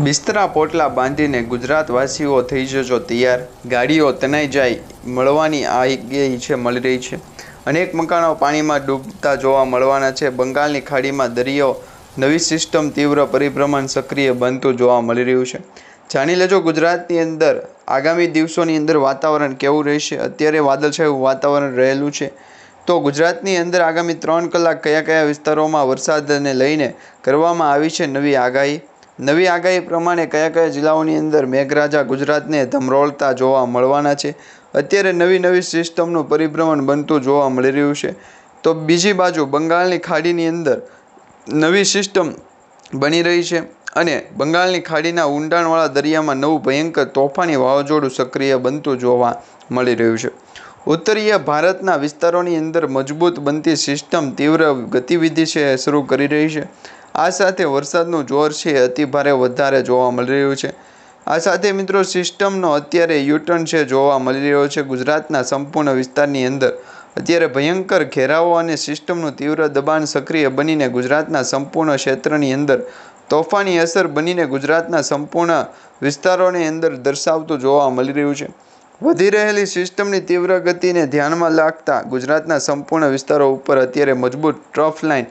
બિસ્તરા પોટલા બાંધીને ગુજરાતવાસીઓ થઈ જજો તૈયાર. ગાડીઓ તનાઈ જાય, મળવાની આગાહી છે, મળી રહી છે. અનેક મકાનો પાણીમાં ડૂબતા જોવા મળવાના છે. બંગાળની ખાડીમાં દરિયો, નવી સિસ્ટમ તીવ્ર પરિભ્રમણ સક્રિય બનતું જોવા મળી રહ્યું છે. જાણી લેજો ગુજરાતની અંદર આગામી દિવસોની અંદર વાતાવરણ કેવું રહેશે. અત્યારે વાદળછાયું વાતાવરણ રહેલું છે. તો ગુજરાતની અંદર આગામી ત્રણ કલાક કયા કયા વિસ્તારોમાં વરસાદને લઈને કરવામાં આવી છે નવી આગાહી? નવી આગાહી પ્રમાણે કયા કયા જિલ્લાઓની અંદર મેઘરાજા ગુજરાતને ધમરોળતા જોવા મળવાના છે? અત્યારે નવી નવી સિસ્ટમનું પરિભ્રમણ બનતું જોવા મળી રહ્યું છે. તો બીજી બાજુ બંગાળની ખાડીની અંદર નવી સિસ્ટમ બની રહી છે અને બંગાળની ખાડીના ઊંડાણવાળા દરિયામાં નવું ભયંકર તોફાની વાવાઝોડું સક્રિય બનતું જોવા મળી રહ્યું છે. ઉત્તરીય ભારતના વિસ્તારોની અંદર મજબૂત બનતી સિસ્ટમ તીવ્ર ગતિવિધિ છે શરૂ કરી રહી છે. આ સાથે વરસાદનું જોર છે, અતિ અતિભારે વધારે જોવા મળી રહ્યું છે. આ સાથે મિત્રો સિસ્ટમનો અત્યારે યુટર્ન છે, જોવા મળી રહ્યો છે. ગુજરાતના સંપૂર્ણ વિસ્તારની અંદર અત્યારે ભયંકર ઘેરાવો અને સિસ્ટમનું તીવ્ર દબાણ સક્રિય બનીને ગુજરાતના સંપૂર્ણ ક્ષેત્રની અંદર તોફાની અસર બનીને ગુજરાતના સંપૂર્ણ વિસ્તારોની અંદર દર્શાવતું જોવા મળી રહ્યું છે. વધી રહેલી સિસ્ટમની તીવ્ર ગતિને ધ્યાનમાં રાખતા ગુજરાતના સંપૂર્ણ વિસ્તારો ઉપર અત્યારે મજબૂત ટ્રફ લાઇન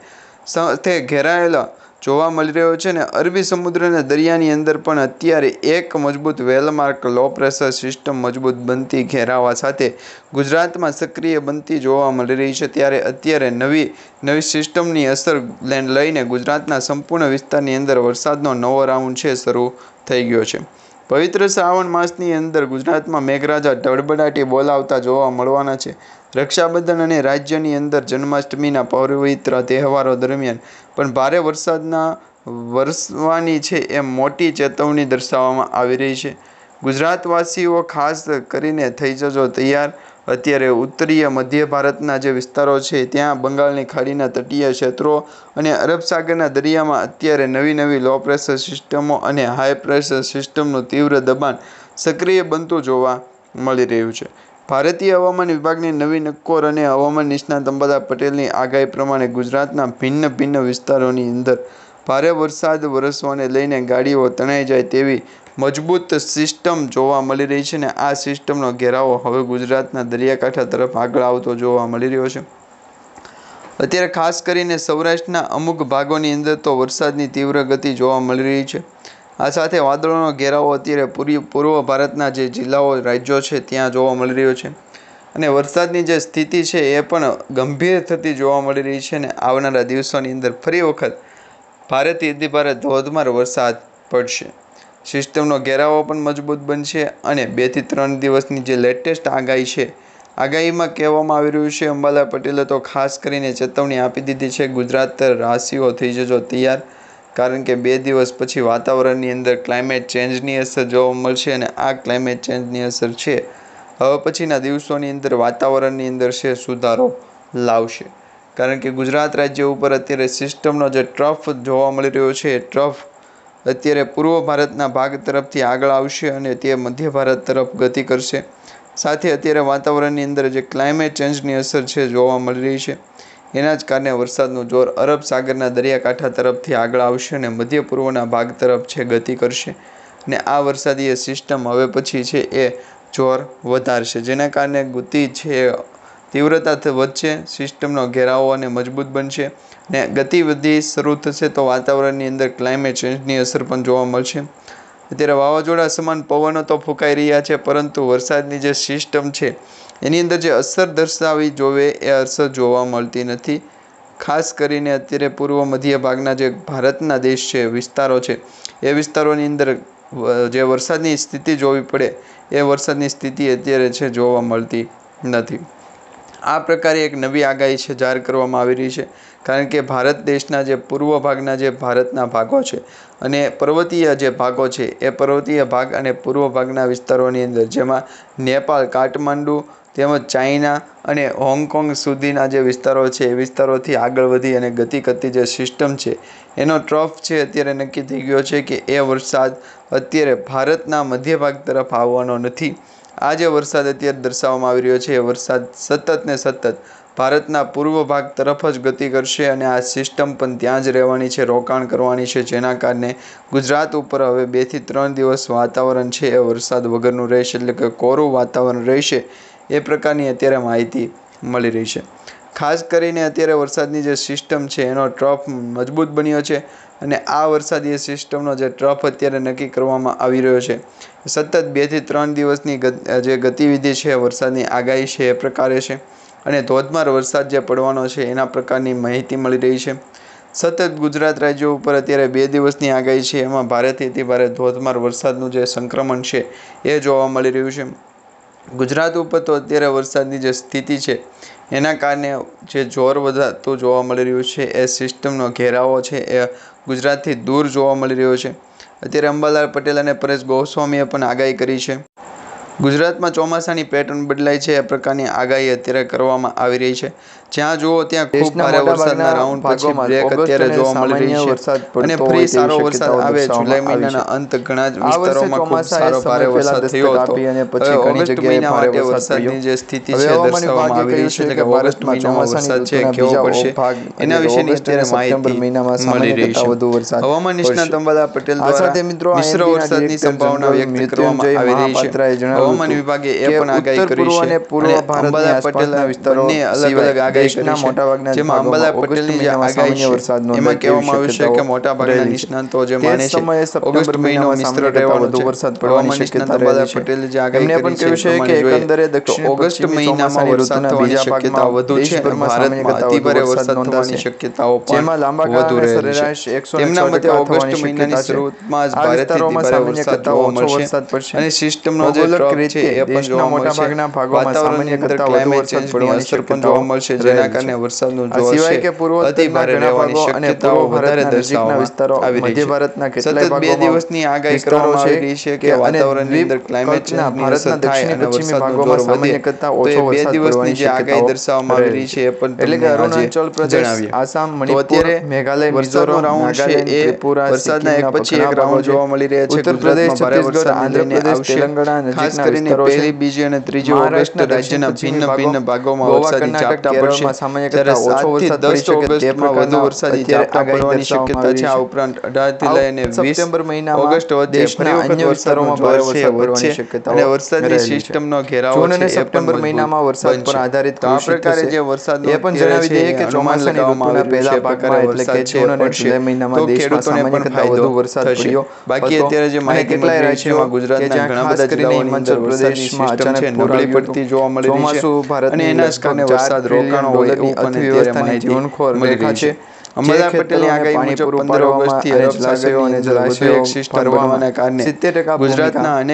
સાથે ઘેરાયેલા જોવા મળી રહ્યો છે ને અરબી સમુદ્રના દરિયાની અંદર પણ અત્યારે એક મજબૂત વેલમાર્ક લો પ્રેશર સિસ્ટમ મજબૂત બનતી ઘેરાવા સાથે ગુજરાતમાં સક્રિય બનતી જોવા મળી રહી છે. ત્યારે અત્યારે નવી નવી સિસ્ટમની અસર લઈને ગુજરાતના સંપૂર્ણ વિસ્તારની અંદર વરસાદનો નવો રાઉન્ડ છે, શરૂ થઈ ગયો છે. પવિત્ર શ્રાવણ માસની અંદર ગુજરાતમાં મેઘરાજા ધડબડાટી બોલાવતા જોવા મળવાના છે. રક્ષાબંધન અને રાજ્યની અંદર જન્માષ્ટમીના પવિત્ર તહેવારો દરમિયાન પણ ભારે વરસાદના વરસવાની છે એ મોટી ચેતવણી દર્શાવવામાં આવી રહી છે. ગુજરાતવાસીઓ ખાસ કરીને થઈ જજો તૈયાર અત્યારે ઉત્તરીય મધ્ય ભારતના જે વિસ્તારો છે, ત્યાં બંગાળની ખાડીના તટીય ક્ષેત્રો અને અરબ સાગરના દરિયામાં અત્યારે નવી નવી લો પ્રેશર સિસ્ટમો અને હાઈ પ્રેશર સિસ્ટમનું તીવ્ર દબાણ સક્રિય બનતું જોવા મળી રહ્યું છે. ભારતીય હવામાન વિભાગની નવી નક્કોર અને હવામાન નિષ્ણાત અંબાદા પટેલની આગાહી પ્રમાણે ગુજરાતના ભિન્ન ભિન્ન વિસ્તારોની અંદર ભારે વરસાદ, વરસવાને લઈને ગાડીઓ તણાઈ જાય તેવી મજબૂત સિસ્ટમ જોવા મળી રહી છે ને આ સિસ્ટમનો ઘેરાવો હવે ગુજરાતના દરિયાકાંઠા તરફ આગળ આવતો જોવા મળી રહ્યો છે. અત્યારે ખાસ કરીને સૌરાષ્ટ્રના અમુક ભાગોની અંદર તો વરસાદની તીવ્ર ગતિ જોવા મળી રહી છે. આ સાથે વાદળોનો ઘેરાવો અત્યારે પૂરી પૂર્વ ભારતના જે જિલ્લાઓ, રાજ્યો છે ત્યાં જોવા મળી રહ્યો છે. અને વરસાદની જે સ્થિતિ છે એ પણ ગંભીર થતી જોવા મળી રહી છે ને આવનારા દિવસોની અંદર ફરી વખત ભારેથી અતિભારે ધોધમાર વરસાદ પડશે. સિસ્ટમનો ઘેરાવો પણ મજબૂત બનશે અને બેથી ત્રણ દિવસની જે લેટેસ્ટ આગાહી છે, આગાહીમાં કહેવામાં આવી રહ્યું છે, અંબાલા પટેલે તો ખાસ કરીને ચેતવણી આપી દીધી છે, ગુજરાત રાશિઓ થઈ જજો તૈયાર, કારણ કે બે દિવસ પછી વાતાવરણની અંદર ક્લાઇમેટ ચેન્જની અસર જોવા મળશે અને આ ક્લાઇમેટ ચેન્જની અસર છે. હવે પછીના દિવસોની અંદર વાતાવરણની અંદર છે સુધારો લાવશે. કારણ કે ગુજરાત રાજ્ય ઉપર અત્યારે સિસ્ટમનો જે ટ્રફ જોવા મળી રહ્યો છે, એ ટ્રફ અત્યારે પૂર્વ ભારતના ભાગ તરફથી આગળ આવશે અને તે મધ્ય ભારત તરફ ગતિ કરશે. સાથે અત્યારે વાતાવરણની અંદર જે ક્લાઇમેટ ચેન્જની અસર છે જોવા મળી રહી છે. એના જ કારણે વરસાદનું જોર અરબ સાગરના દરિયાકાંઠા તરફથી આગળ આવશે અને મધ્ય પૂર્વના ભાગ તરફ છે ગતિ કરશે. અને આ વરસાદીય સિસ્ટમ હવે પછી છે એ જોર વધારશે. જેના કારણે ગતિ છે તીવ્રતા વધશે સિસ્ટમનો ઘેરાવો અને મજબૂત બનશે. ને ગતિવિધિ શરૂ થશે તો વાતાવરણની અંદર ક્લાઇમેટ ચેન્જની અસર પણ જોવા મળશે. અત્યારે વાવાઝોડા સમાન પવનો તો ફૂંકાઈ રહ્યા છે, પરંતુ વરસાદની જે સિસ્ટમ છે, એની અંદર જે અસર દર્શાવી જોવે એ અસર જોવા મળતી નથી. ખાસ કરીને અત્યારે પૂર્વ મધ્ય ભાગના જે ભારતના દેશ છે, વિસ્તારો છે, એ વિસ્તારોની અંદર જે વરસાદની સ્થિતિ જોવી પડે, એ વરસાદની સ્થિતિ અત્યારે છે, જોવા મળતી નથી. આ પ્રકારે એક નવી આગાહી છે, જાહેર કરવામાં આવી રહી છે. કારણ કે ભારત દેશના જે પૂર્વ ભાગના જે ભારતના ભાગો છે અને પર્વતીય જે ભાગો છે, એ પર્વતીય ભાગ અને પૂર્વ ભાગના વિસ્તારોની અંદર જેમાં નેપાળ, કાઠમાંડુ તેમજ ચાઇના અને હોંગકોંગ સુધીના જે વિસ્તારો છે, એ વિસ્તારોથી આગળ વધી અને ગતિ કરતી જે સિસ્ટમ છે, એનો ટ્રફ છે, અત્યારે નક્કી થઈ ગયો છે કે એ વરસાદ અત્યારે ભારતના મધ્ય ભાગ તરફ આવવાનો નથી. આ જે વરસાદ અત્યારે દર્શાવવામાં આવી રહ્યો છે. એ વરસાદ સતત ને સતત ભારતના પૂર્વ ભાગ તરફ જ ગતિ કરશે અને આ સિસ્ટમ પણ ત્યાં જ રહેવાની છે, રોકાણ કરવાની છે. જેના કારણે ગુજરાત ઉપર હવે બેથી ત્રણ દિવસ વાતાવરણ છે. એ વરસાદ વગરનું રહેશે એટલે કે કોરું વાતાવરણ રહેશે એ પ્રકારની અત્યારે માહિતી મળી રહી છે. ખાસ કરીને અત્યારે વરસાદની જે સિસ્ટમ છે એનો ટ્રફ મજબૂત બન્યો છે અને આ વરસાદી સિસ્ટમનો જે ટ્રફ અત્યારે નક્કી કરવામાં આવી રહ્યો છે. સતત બેથી ત્રણ દિવસની જે ગતિવિધિ છે, વરસાદની આગાહી છે, એ પ્રકારે છે. અને ધોધમાર વરસાદ જે પડવાનો છે, એના પ્રકારની માહિતી મળી રહી છે. સતત ગુજરાત રાજ્યો ઉપર અત્યારે બે દિવસની આગાહી છે, એમાં ભારેથી અતિ ભારે ધોધમાર વરસાદનું જે સંક્રમણ છે, એ જોવા મળી રહ્યું છે. ગુજરાત ઉપર તો અત્યારે વરસાદની જે સ્થિતિ છે, એના કારણે જે જોર વધારતું જોવા મળી રહ્યું છે, એ સિસ્ટમનો ઘેરાવો છે, એ ગુજરાતથી દૂર જોવા મળી રહ્યો છે. અત્યારે અંબાલાલ પટેલ અને પરેશ ગોસ્વામીએ પણ આગાહી કરી છે. ગુજરાતમાં ચોમાસાની પેટર્ન બદલાય છે એ પ્રકારની આગાહી અત્યારે કરવામાં આવી રહી છે. જ્યાં જુઓ ત્યાં ખૂબ ભારે વરસાદના રાઉન્ડ પછી બ્રેક અત્યારે જોવા મળી રહી છે. અને ફરી સારો વરસાદ આવે જુલાઈ મહિનાના અંત ઘણા જ વિસ્તારોમાં ખૂબ સારો ભારે વરસાદ થયો હતો. હવે ઓગસ્ટ મહિના માટે વરસાદની જે સ્થિતિ છે દર્શાવવામાં આવી રહી છે કે ઓગસ્ટ મહિનામાં છે કેવો પડશે? એના વિશેની અત્યારે માહિતી મળી રહી છે. હવામાન નિષ્ણાત અંબાલા પટેલ દ્વારા મિશ્ર વરસાદની સંભાવના વ્યક્ત કરવામાં આવી રહી છે. હવામાન વિભાગે એ પણ આગાહી કરી છે. અને પૂર્વ ભારતના આસપાસના વિસ્તારો અલગ અલગ આગાહી કરી છે. મોટાભાગના જેમાં અંબાલાલ પટેલની જે આગાહી છે વરસાદનો એમાં કહેવામાં આવ્યું છે કે મોટાભાગના નિષ્ણાંતો જે માને છે ઓગસ્ટ મહિનો મિશ્ર રહેવાનો છે. વરસાદ પડવાની શક્યતા અંબાલાલ પટેલે જે આગાહી કરી છે છે કે એકંદરે દક્ષિણ ઓગસ્ટ મહિનામાં વરસાદ થવાની શક્યતા વધુ છે ભારતમાં અતિભારે વરસાદ થવાની શક્યતાઓ જેમાં લાંબા ગાળે સરેરાશ એકસો તેમના મતે ઓગસ્ટ મહિનાની શરૂઆતમાં જ ભારતથી ભારે વરસાદ જોવા મળશે અને સિસ્ટમનો જે છે એ પણ જોવા ભાગોમાં સામાન્ય કરતા વધુ વરસાદ પડવાની અસર પણ જોવા મળશે. જેના કારણે વરસાદનું જોર સિવાય કે પૂર્વ અતિ ભારે રહેવાની શક્યતાઓ વધારે દર્શાવવામાં વિસ્તારો મધ્ય ભારતના કેટલાય ભાગોમાં બે દિવસની આગાહી કરવામાં આવી રહી છે કે વાતાવરણની અંદર ક્લાઇમેટ ચેન્જની અસર થાય અને વરસાદનો જોર વધે. ઓછો વરસાદ બે દિવસની જે આગાહી દર્શાવવામાં આવી રહી છે. એ પણ એટલે કે અરુણાચલ પ્રદેશ આસામ મણિપુર મેઘાલય મિઝોરમ રાઉન્ડ છે એ વરસાદના એક પછી એક રાઉન્ડ જોવા મળી રહ્યા છે ઉત્તર પ્રદેશ છત્તીસગઢ આંધ્રપ્રદેશ તેલંગાણા નજીકના કરીને પહેલી બીજી અને ત્રીજી ઓગસ્ટ રાજ્યના ભિન્ન ભિન્ન ભાગોમાં વરસાદી ઝાપટા પડશે. જ્યારે સાતથી દસ ઓગસ્ટમાં વધુ વરસાદી ઝાપટા પડવાની શક્યતા છે. આ ઉપરાંત અઢારથી લઈને વીસ ઓગસ્ટ વચ્ચે ફરી વખત વિસ્તારોમાં ભારે વરસાદ પડવાની શક્યતા અને વરસાદની સિસ્ટમનો ઘેરાવો છે અને સપ્ટેમ્બર મહિનામાં વરસાદ પર આધારિત આ પ્રકારે જે વરસાદ એ પણ જણાવી દઈએ કે ચોમાસાની ઋતુના પહેલા પાકમાં એટલે કે જૂન અને જુલાઈ મહિનામાં દેશમાં સામાન્ય કરતાં વધુ વરસાદ પડ્યો. બાકી અત્યારે જે માહિતી કેટલાય રાજ્યોમાં ગુજરાતના ઘણા બધા જિલ્લાઓની હિમાચલ પ્રદેશમાં પડતી જોવા મળી છે. ચોમાસું અને એના કારણે વરસાદ રોકાણો હોય એવું પણ રેખા છે. અમરદાર ગુજરાતના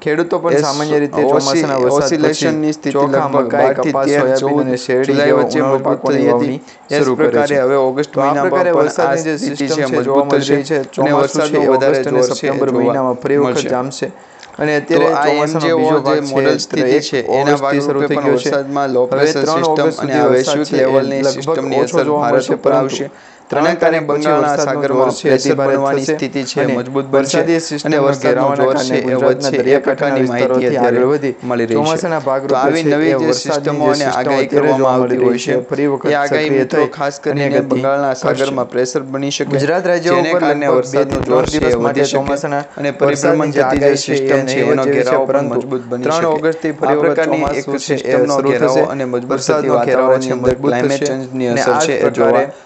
ખેડૂતો પણ સામાન્ય રીતે હવે ઓગસ્ટ છે જોવા મળી રહી છે ચોમાસું છે જામશે અને અત્યારે આ એમ જે જે મોડલ સ્થિતિ છે એના ભાગરૂપે પણ વરસાદમાં લો પ્રેશર સિસ્ટમ અને વૈશ્વિક લેવલની સિસ્ટમની અસર ભારત ઉપર આવશે. પ્રેશર બની શકે ગુજરાત રાજ્ય અને પરિભ્રમણ જતી જે સિસ્ટમ છે મજબૂત ફરી પ્રકારની એક મજબૂત છે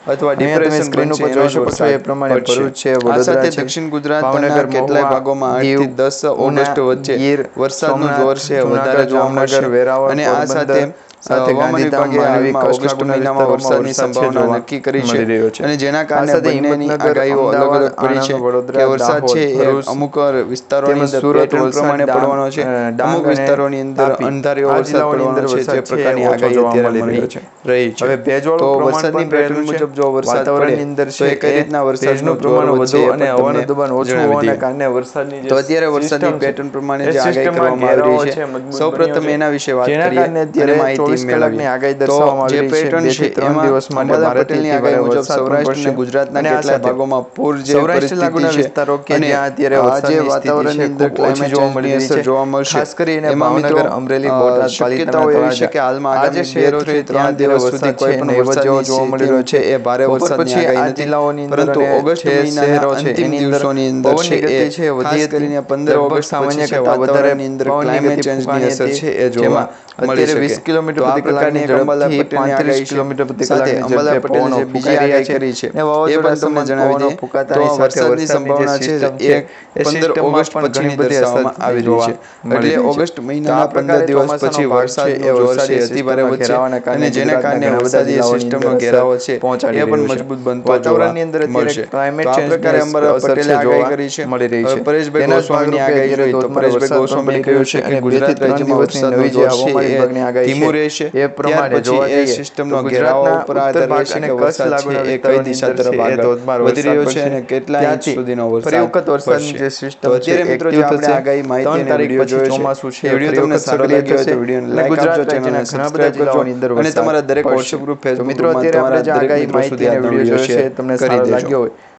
અથવા ડિપ્રેશન સ્ક્રીન ઉપર જોઈ શકો છો એ પ્રમાણે ભરૂચ છે વડોદરા છે દક્ષિણ ભાવનગર, કેટલાય ભાગોમાં 8 થી 10 ઓગસ્ટ વચ્ચે વરસાદનું જોર છે વધારે જોવા મળશે વેરાવળ, અને આ સાથે સાથે ગાંધીધામ, વિભાગે ઓગસ્ટ મહિનામાં વરસાદની સંભાવના નક્કી કરી છે. અને જેના કારણે બંનેની આગાહીઓ અલગ અલગ કરી છે કે વરસાદ છે એ અમુક વિસ્તારોની અંદર સુરત, પ્રમાણે પડવાનો છે અમુક વિસ્તારોની અંદર તાપી. વરસાદ પડવાનો છે જે પ્રકારની આગાહી અત્યારે મળી. રહી છે હવે ભેજવાળો વરસાદની પેટર્ન છે. મુજબ જો વરસાદ વાતાવરણની અંદર છે કઈ રીતના વરસાદનું પ્રમાણ વધુ અને હવાનું દબાણ ઓછું હોવાના કારણે વરસાદની તો અત્યારે વરસાદની પેટર્ન પ્રમાણે જે આગાહી કરવામાં આવી રહી છે, સૌપ્રથમ એના વિશે વાત કરીએ અત્યારે માહિતી 24 કલાકની આગાહી દર્શાવવામાં આવી રહી છે. પેટર્ન છે ત્રણ દિવસ માટે અંબાલા ભારેથી પટેલની ભારે આગાહી મુજબ સૌરાષ્ટ્ર અને ગુજરાતના કેટલાક ભાગોમાં પૂર જે પરિસ્થિતિ છે. વિસ્તારો કે અને જ્યાં અત્યારે આ જે વરસાદની સ્થિતિ વાતાવરણની અંદર ક્લાઇમેટ જોવા મળી છે. જોવા મળશે. ખાસ કરીને ભાવનગર, અમરેલી, બોટાદ, શક્યતાઓ એવી છે કે હાલમાં આ જે આગામી બેથી છે, ત્રણ દિવસ સુધી કોઈ પણ વરસાદ જેવો જોવા મળી રહ્યો છે એ ભારે વરસાદ આ જિલ્લાઓની પરંતુ ઓગસ્ટ શહેરો છે, એની દિવસોની અંદર છે એ છે, વધી કરીને પંદર ઓગસ્ટ સામાન્ય કરતા વધારે ક્લાઇમેટ ચેન્જની અસર છે એ જોવા અત્યારે વીસ કિલોમીટર પ્રતિ કલાકની ઝડપથી પટેલની 35 આગાહી છે. કિલોમીટર પ્રતિ કલાકની અંબાલા જે બીજી આગાહી કરી છે. એ પણ તમને જણાવી દઈએ. ફૂંકાતાની વરસાદની સંભાવના છે એ પંદર ઓગસ્ટ ઘણી બધી અસરમાં આવી રહી છે. એટલે ઓગસ્ટ મહિનાના પંદર દિવસ પછી વરસાદ એ વરસાદી વરસાદી અતિભારે વધશે કારણે અને જેના કારણે વરસાદી સિસ્ટમનો ઘેરાવો છે એ પણ મજબૂત બનતો વાતાવરણની અંદર મળશે. climate તો પ્રકારે અંબાલા પટેલે આગાહી જોવા કરી છે. મળી રહી છે. પરેશભાઈ ગોસ્વામીની આગાહી રહી તો પરેશભાઈ ગોસ્વામીએ કહ્યું છે. કે ગુજરાત રાજ્યમાં નવી જે વિભાગની આગાહી ધીમું રહેશે. એ પ્રમાણે જોવા જઈએ સિસ્ટમનો તો ઉપર આધાર રહેશે કે વરસાદ છે એ કઈ દિશા તરફ આગળ ધોધમાર વધી રહ્યો છે અને કેટલા ઇંચ ત્યાંથી સુધીનો ફરી વખત વરસાદની જે system છે, મિત્રો જે આપણે આગાહી માહિતી અને તારીખ જોયો ચોમાસું છે, એ તમને સારો લાગ્યો તો થશે. લાઈક ગુજરાત ચેનલને રાજ્યના ઘણા બધા સબસ્ક્રાઇબ કરજો અને તમારા દરેક વોટ્સએપ ગ્રુપ ફેસબુક મિત્રો અત્યારે આપણે જે આગાહી માહિતી અને વીડિયો વીડિયો છે તમને સારો લાગ્યો હોય.